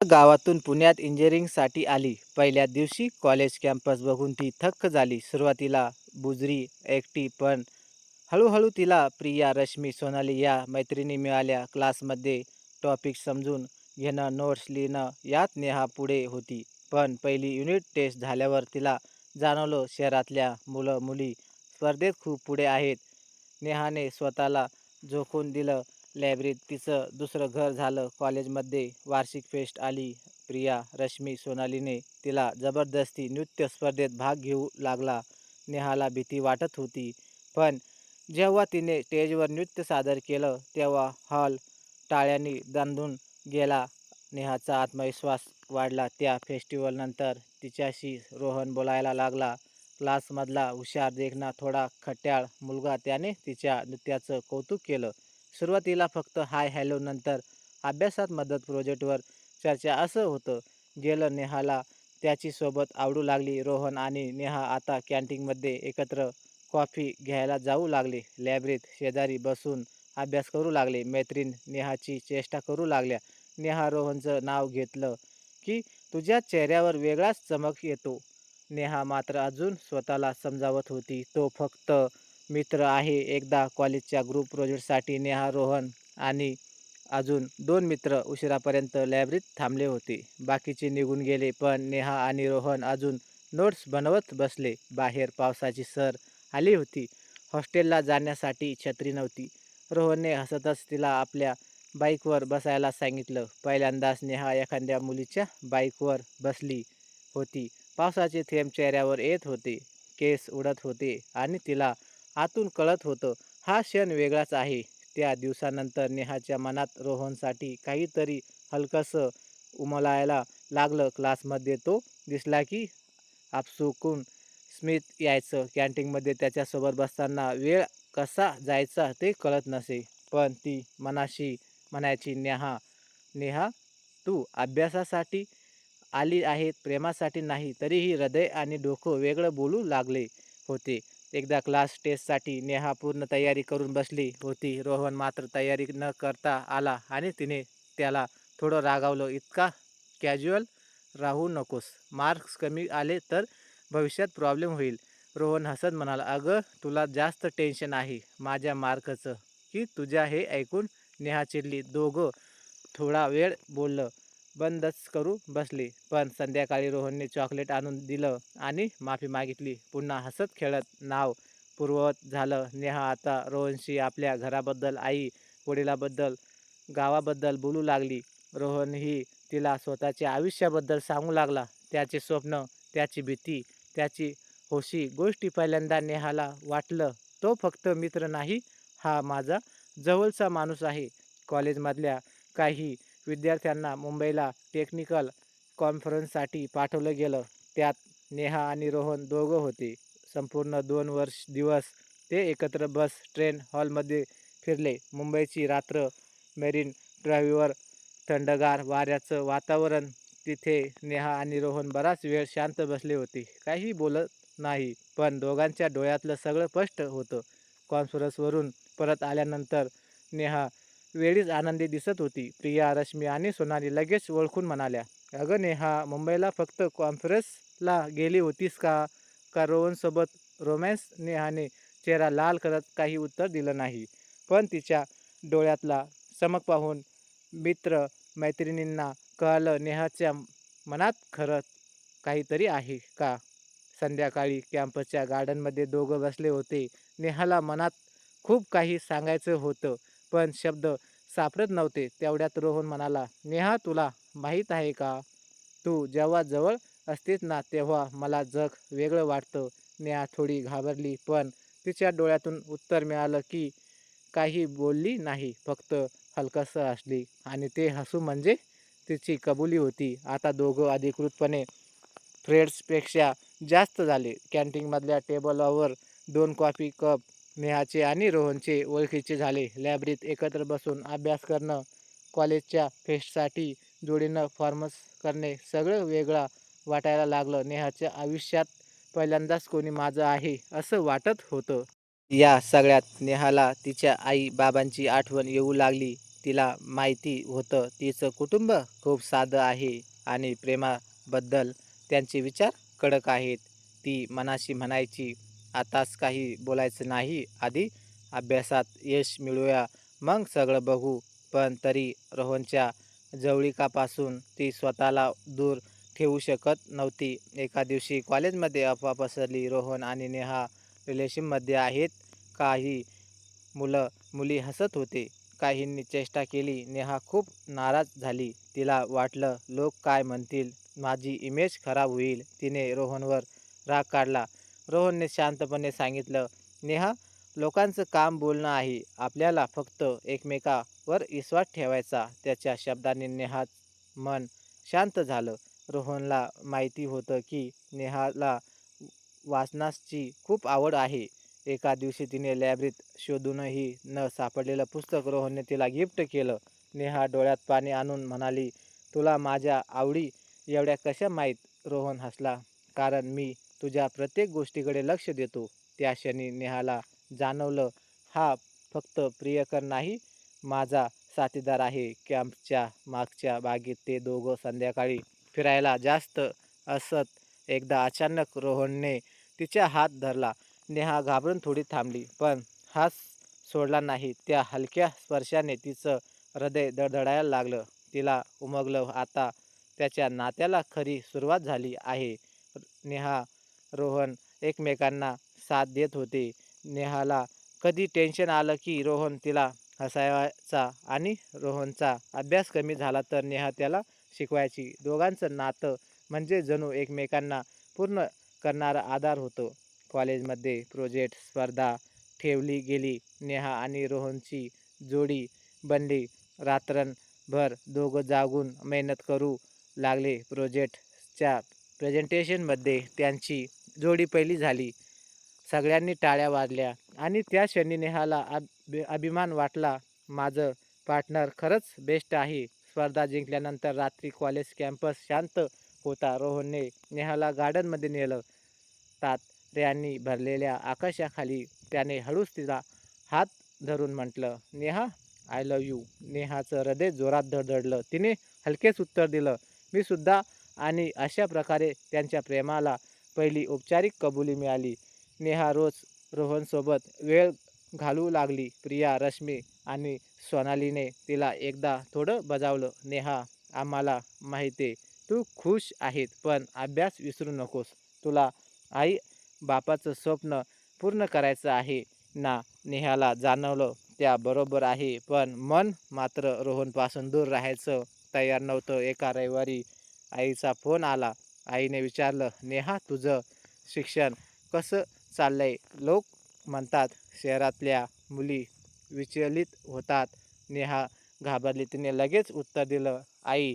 गावातून पुण्यात इंजिनिअरिंगसाठी आली. पहिल्या दिवशी कॉलेज कॅम्पस बघून ती थक्क झाली. सुरुवातीला बुजरी एकटी पण हळूहळू तिला प्रिया रश्मी सोनाली या मैत्रिणी मिळाल्या. क्लासमध्ये टॉपिक समजून घेणं नोट्स लिहिणं यात नेहा पुढे होती. पण पहिली युनिट टेस्ट झाल्यावर तिला जाणवलं शहरातल्या मुलं मुली स्पर्धेत खूप पुढे आहेत. नेहाने स्वतःला झोकून दिलं. लायब्ररीत तिचं दुसरं घर झालं. कॉलेजमध्ये वार्षिक फेस्ट आली. प्रिया रश्मी सोनालीने तिला जबरदस्ती नृत्य स्पर्धेत भाग घेऊ लागला. नेहाला भीती वाटत होती. पण जेव्हा तिने स्टेजवर नृत्य सादर केलं तेव्हा हॉल टाळ्यांनी दांधून गेला. नेहाचा आत्मविश्वास वाढला. त्या फेस्टिवलनंतर तिच्याशी रोहन बोलायला लागला. क्लासमधला हुशार देखणा थोडा खट्याळ मुलगा त्याने तिच्या नृत्याचं कौतुक केलं. सुरुवातीला फक्त हाय हॅलो नंतर अभ्यासात मदत प्रोजेक्टवर चर्चा असं होतं. गेलं नेहाला त्याची सोबत आवडू लागली रोहन आणि नेहा आता कॅन्टीनमध्ये एकत्र कॉफी घ्यायला जाऊ लागले. लॅबरीत शेजारी बसून अभ्यास करू लागले. मैत्रीण नेहाची चेष्टा करू लागल्या. नेहा रोहनचं नाव घेतलं की तुझ्या चेहऱ्यावर वेगळाच चमक येतो. नेहा मात्र अजून स्वतःला समजावत होती. तो फक्त मित्र आहे एकदा कॉलेजच्या ग्रुप प्रोजेक्टसाठी नेहा रोहन आणि अजून दोन मित्र उशिरापर्यंत लायब्ररीत थांबले होते. बाकीचे निघून गेले पण नेहा आणि रोहन अजून नोट्स बनवत बसले. बाहेर पावसाची सर आली होती. हॉस्टेलला जाण्यासाठी छत्री नव्हती. रोहनने हसतच तिला आपल्या बाईकवर बसायला सांगितलं. पहिल्यांदाच नेहा एखाद्या मुलीच्या बाईकवर बसली होती. पावसाचे थेंब चेहऱ्यावर येत होते. केस उडत होते आणि तिला आतून कळत होतं हा क्षण वेगळाच आहे. त्या दिवसानंतर नेहाच्या मनात रोहनसाठी काहीतरी हलकंसं उमलायला लागलं. क्लासमध्ये तो दिसला की आपसुकून स्मित यायचं. कॅन्टीनमध्ये त्याच्यासोबत बसताना वेळ कसा जायचा ते कळत नसे. पण ती मनाशी म्हणायची नेहा नेहा तू अभ्यासासाठी आली आहे प्रेमासाठी नाही तरीही हृदय आणि डोकं वेगळं बोलू लागले होते. एकदा क्लास टेस्टसाठी नेहा पूर्ण तयारी करून बसली होती. रोहन मात्र तयारी न करता आला आणि तिने त्याला थोडं रागावलं. इतका कॅज्युअल राहू नकोस. मार्क्स कमी आले तर भविष्यात प्रॉब्लेम होईल. रोहन हसत म्हणाला अगं तुला जास्त टेन्शन आहे माझ्या मार्कचं की तुझ्या हे ऐकून? नेहा चिडली. दोघं थोडा वेळ बोललं. बंदच करू बसली. पण संध्याकाळी रोहनने चॉकलेट आणून दिलं आणि माफी मागितली. पुन्हा हसत खेळत नाव पूर्ववत झालं. नेहा आता रोहनशी आपल्या घराबद्दल आई वडिलाबद्दल गावाबद्दल बोलू लागली. रोहनही तिला स्वतःच्या आयुष्याबद्दल सांगू लागला. त्याचे स्वप्न त्याची भीती त्याची होशी गोष्टी पहिल्यांदा नेहाला वाटलं. तो फक्त मित्र नाही हा माझा जवळचा माणूस आहे. कॉलेजमधल्या काही विद्यार्थ्यांना मुंबईला टेक्निकल कॉन्फरन्ससाठी पाठवलं गेलं. त्यात नेहा आणि रोहन दोघं होते. संपूर्ण दोन वर्ष दिवस ते एकत्र बस ट्रेन हॉलमध्ये फिरले. मुंबईची रात्र मेरीन ड्राईव्हवर थंडगार वाऱ्याचं वातावरण. तिथे नेहा आणि रोहन बराच वेळ शांत बसले होते. काही बोलत नाही पण दोघांच्या डोळ्यातलं सगळं स्पष्ट होतं. कॉन्फरन्सवरून परत आल्यानंतर नेहा वेळीच आनंदी दिसत होती. प्रिया रश्मी आणि सोनाली लगेच ओळखून म्हणाल्या अगं नेहा मुंबईला फक्त कॉन्फरन्सला गेली होतीस का? का रोहनसोबत रोमॅन्स नेहाने चेहरा लाल करत काही उत्तर दिलं नाही? पण तिच्या डोळ्यातला चमक पाहून मित्र मैत्रिणींना कळलं नेहाच्या मनात खरं काहीतरी आहे का? संध्याकाळी कॅम्पसच्या गार्डनमध्ये दोघं बसले होते. नेहाला मनात खूप काही सांगायचं होतं. पण शब्द सापडत नव्हते. तेवढ्यात रोहन म्हणाला नेहा तुला माहीत आहे का? तू जेव्हा जवळ असतेस ना तेव्हा मला जग वेगळं वाटतं. नेहा थोडी घाबरली पण तिच्या डोळ्यातून उत्तर मिळालं की काही बोलली नाही फक्त हलकंसं हसली. आणि ते हसू म्हणजे तिची कबुली होती. आता दोघं अधिकृतपणे फ्रेंड्सपेक्षा जास्त झाले. कॅन्टीनमधल्या टेबलावर दोन कॉफी कप नेहाचे आणि रोहनचे ओळखीचे झाले. लॅबरीत एकत्र बसून अभ्यास करणं कॉलेजच्या फेस्टसाठी जोडीनं फॉर्मस करणे सगळं वेगळं वाटायला लागलं. नेहाच्या आयुष्यात पहिल्यांदाच कोणी माझं आहे असं वाटत होतं. या सगळ्यात नेहाला तिच्या आई बाबांची आठवण येऊ लागली. तिला माहिती होतं तिचं कुटुंब खूप साधं आहे आणि प्रेमाबद्दल त्यांचे विचार कडक आहेत. ती मनाशी म्हणायची आताच काही बोलायचं नाही. आधी अभ्यासात यश मिळूया मग सगळं बघू. पण तरी रोहनच्या जवळिकापासून ती स्वतःला दूर ठेवू शकत नव्हती. एका दिवशी कॉलेजमध्ये अफवा पसरली. रोहन आणि नेहा रिलेशनमध्ये आहेत. काही मुलं मुली हसत होते. काहींनी चेष्टा केली. नेहा खूप नाराज झाली. तिला वाटलं लोक काय म्हणतील? माझी इमेज खराब होईल. तिने रोहनवर राग काढला. रोहनने शांतपणे सांगितलं नेहा लोकांचं काम बोलणं आहे. आपल्याला फक्त एकमेकावर विश्वास ठेवायचा. त्याच्या शब्दाने नेहा मन शांत झालं. रोहनला माहिती होतं की नेहाला वाचनाची खूप आवड आहे. एका दिवशी तिने लायब्ररीत शोधूनही न सापडलेलं पुस्तक रोहनने तिला गिफ्ट केलं. नेहा डोळ्यात पाणी आणून म्हणाली तुला माझ्या आवडी एवढ्या कशा माहीत? रोहन हसला कारण मी तुझ्या प्रत्येक गोष्टीकडे लक्ष देतो. त्या क्षणी नेहाला जाणवलं हा फक्त प्रियकर नाही माझा साथीदार आहे. कॅम्पच्या मागच्या बागेत ते दोघं संध्याकाळी फिरायला जास्त असत. एकदा अचानक रोहनने तिचा हात धरला. नेहा घाबरून थोडी थांबली पण हात सोडला नाही. त्या हलक्या स्पर्शाने तिचं हृदय दडधडायला लागलं. तिला उमगलं आता त्याच्या नात्याला खरी सुरुवात झाली आहे. नेहा रोहन एकमेकांना साथ देत होते. नेहाला कधी टेन्शन आलं की रोहन तिला हसायचा आणि रोहनचा अभ्यास कमी झाला तर नेहा त्याला शिकवायची. दोघांचं नातं म्हणजे जणू एकमेकांना पूर्ण करणारा आधार होतो. कॉलेजमध्ये प्रोजेक्ट स्पर्धा ठेवली गेली. नेहा आणि रोहनची जोडी बनली. रात्रभर दोघं जागून मेहनत करू लागले. प्रोजेक्टच्या प्रेझेंटेशनमध्ये त्यांची जोडी पहिली झाली. सगळ्यांनी टाळ्या वाजल्या आणि त्या क्षणी नेहाला अभि अभिमान वाटला. माझं पार्टनर खरंच बेस्ट आहे. स्पर्धा जिंकल्यानंतर रात्री कॉलेज कॅम्पस शांत होता. रोहनने नेहाला गार्डनमध्ये नेलं. तात्र्यांनी भरलेल्या आकाशाखाली त्याने हळूच तिला हात धरून म्हटलं नेहा आय लव यू नेहाचं हृदय जोरात धडधडलं. तिने हलकेच उत्तर दिलं मी सुद्धा आणि अशा प्रकारे त्यांच्या प्रेमाला पहिली औपचारिक कबुली मिळाली. नेहा रोज रोहनसोबत वेळ घालू लागली. प्रिया रश्मी आणि सोनालीने तिला एकदा थोडं बजावलं. नेहा आम्हाला माहिती आहे तू खुश आहेत पण अभ्यास विसरू नकोस. तुला आई बापाचं स्वप्न पूर्ण करायचं आहे. ना नेहाला जाणवलं त्या बरोबर आहे पण मन मात्र रोहनपासून दूर राहायचं तयार नव्हतं. एका रविवारी आईचा फोन आला. आईने विचारलं नेहा तुझं शिक्षण कसं चाललंय? लोक म्हणतात शहरातल्या मुली विचलित होतात. नेहा घाबरली. तिने लगेच उत्तर दिलं आई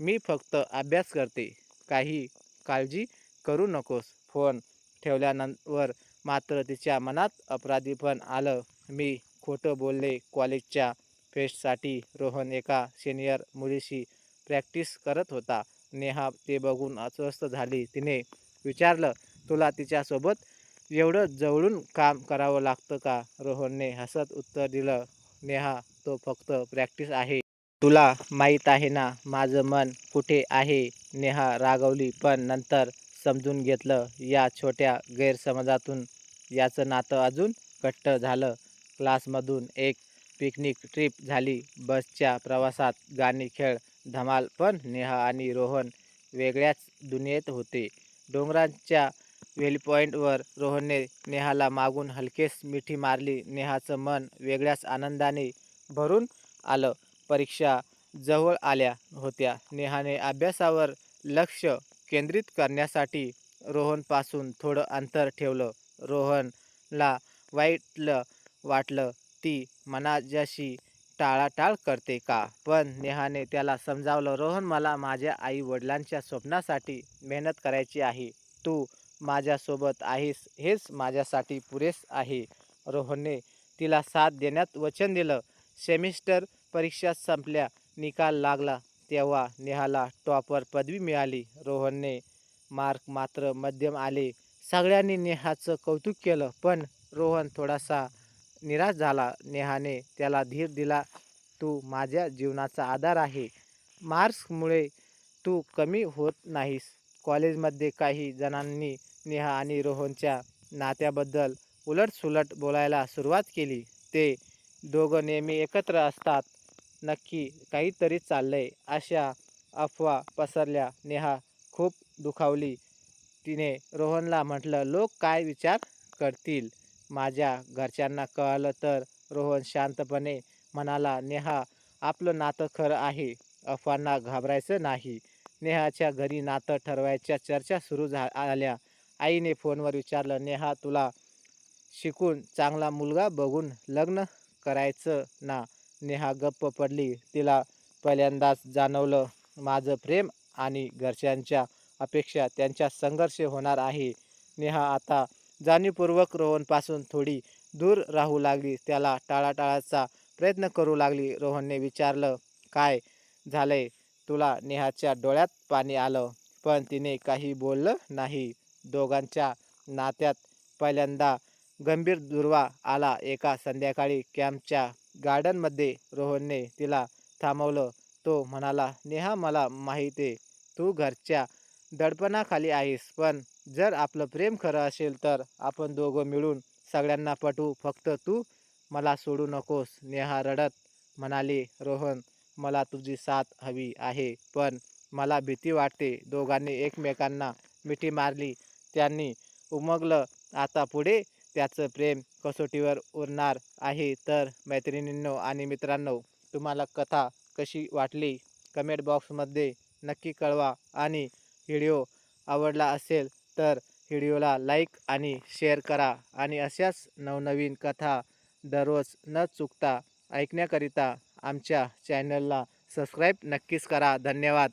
मी फक्त अभ्यास करते. काही काळजी करू नकोस. फोन ठेवल्यानंतर मात्र तिच्या मनात अपराधीपण आलं. मी खोटं बोलले. कॉलेजच्या फेस्टसाठी रोहन एका सिनियर मुलीशी प्रॅक्टिस करत होता. नेहा ते बघून अस्वस्थ झाली. तिने विचारलं तुला तिच्यासोबत एवढं जवळून काम करावं लागतं का? रोहनने हसत उत्तर दिलं नेहा तो फक्त प्रॅक्टिस आहे. तुला माहीत आहे ना माझं मन कुठे आहे? नेहा रागवली पण नंतर समजून घेतलं या छोट्या गैरसमजातून याचं नातं अजून घट्ट झालं. क्लासमधून एक पिकनिक ट्रिप झाली. बसच्या प्रवासात गाणी खेळ धमाल पण नेहा आणि रोहन वेगळ्याच दुनियेत होते. डोंगरांच्या वेलीपॉईंटवर रोहनने नेहाला मागून हलकेच मिठी मारली. नेहाचं मन वेगळ्याच आनंदाने भरून आलं. परीक्षा जवळ आल्या होत्या. नेहाने अभ्यासावर लक्ष केंद्रित करण्यासाठी रोहनपासून थोडं अंतर ठेवलं. रोहनला वाईटलं वाटलं. ती मनाजाशी टाळाटाळ करते का? पण नेहाने त्याला समजावलं रोहन मला माझ्या आई वडिलांच्या स्वप्नासाठी मेहनत करायची आहे. तू माझ्यासोबत आहेस हेच माझ्यासाठी पुरेस आहे. रोहनने तिला साथ देण्यात वचन दिलं. सेमिस्टर परीक्षा संपल्या निकाल लागला तेव्हा नेहाला टॉपर पदवी मिळाली. रोहनने मार्क मात्र मध्यम आले. सगळ्यांनी नेहाचं कौतुक केलं पण रोहन थोडासा निराश झाला. नेहाने त्याला धीर दिला तू माझ्या जीवनाचा आधार आहे. मार्क्समुळे तू कमी होत नाहीस. कॉलेजमध्ये काही जणांनी नेहा आणि रोहनच्या नात्याबद्दल उलटसुलट बोलायला सुरुवात केली. ते दोघं नेहमी एकत्र असतात. नक्की काहीतरी चाललंय अशा अफवा पसरल्या. नेहा खूप दुखावली. तिने रोहनला म्हटलं लोक काय विचार करतील? माझ्या घरच्यांना कळलं तर रोहन शांतपणे म्हणाला नेहा आपलं नातं खरं आहे. अफवांना घाबरायचं नाही. नेहाच्या घरी नातं ठरवायच्या चर्चा सुरू झा आल्या. आईने फोनवर विचारलं नेहा तुला शिकून चांगला मुलगा बघून लग्न करायचं ना? नेहा गप्प पडली. तिला पहिल्यांदाच जाणवलं माझं प्रेम आणि घरच्यांच्या अपेक्षा त्यांच्या संघर्ष होणार आहे. नेहा आता जाणीवपूर्वक रोहनपासून थोडी दूर राहू लागली. त्याला टाळाटाळाचा प्रयत्न करू लागली. रोहनने विचारलं काय झालंय? तुला नेहाच्या डोळ्यात पाणी आलं. पण तिने काही बोललं नाही. दोघांच्या नात्यात पहिल्यांदा गंभीर दुर्वा आला. एका संध्याकाळी कॅम्पच्या गार्डनमध्ये रोहनने तिला थांबवलं. तो म्हणाला नेहा मला माहीत आहे तू घरच्या दडपणाखाली आहेस. पण जर आपलं प्रेम खरं असेल तर आपण दोघं मिळून सगळ्यांना पटवू. फक्त तू मला सोडू नकोस. नेहा रडत म्हणाली रोहन मला तुझी साथ हवी आहे पण मला भीती वाटते. दोघांनी एकमेकांना मिठी मारली. त्यांनी उमगलं. आता पुढे त्याचं प्रेम कसोटीवर उरणार आहे. तर मैत्रिणींनो आणि मित्रांनो तुम्हाला कथा कशी वाटली? कमेंट बॉक्समध्ये नक्की कळवा आणि व्हिडिओ आवडला असेल तर व्हिडिओला लाईक आणि शेअर करा. आणि अशाच नवनवीन कथा दररोज न चुकता ऐकण्याकरिता आमच्या चॅनलला सबस्क्राईब नक्कीच करा. धन्यवाद.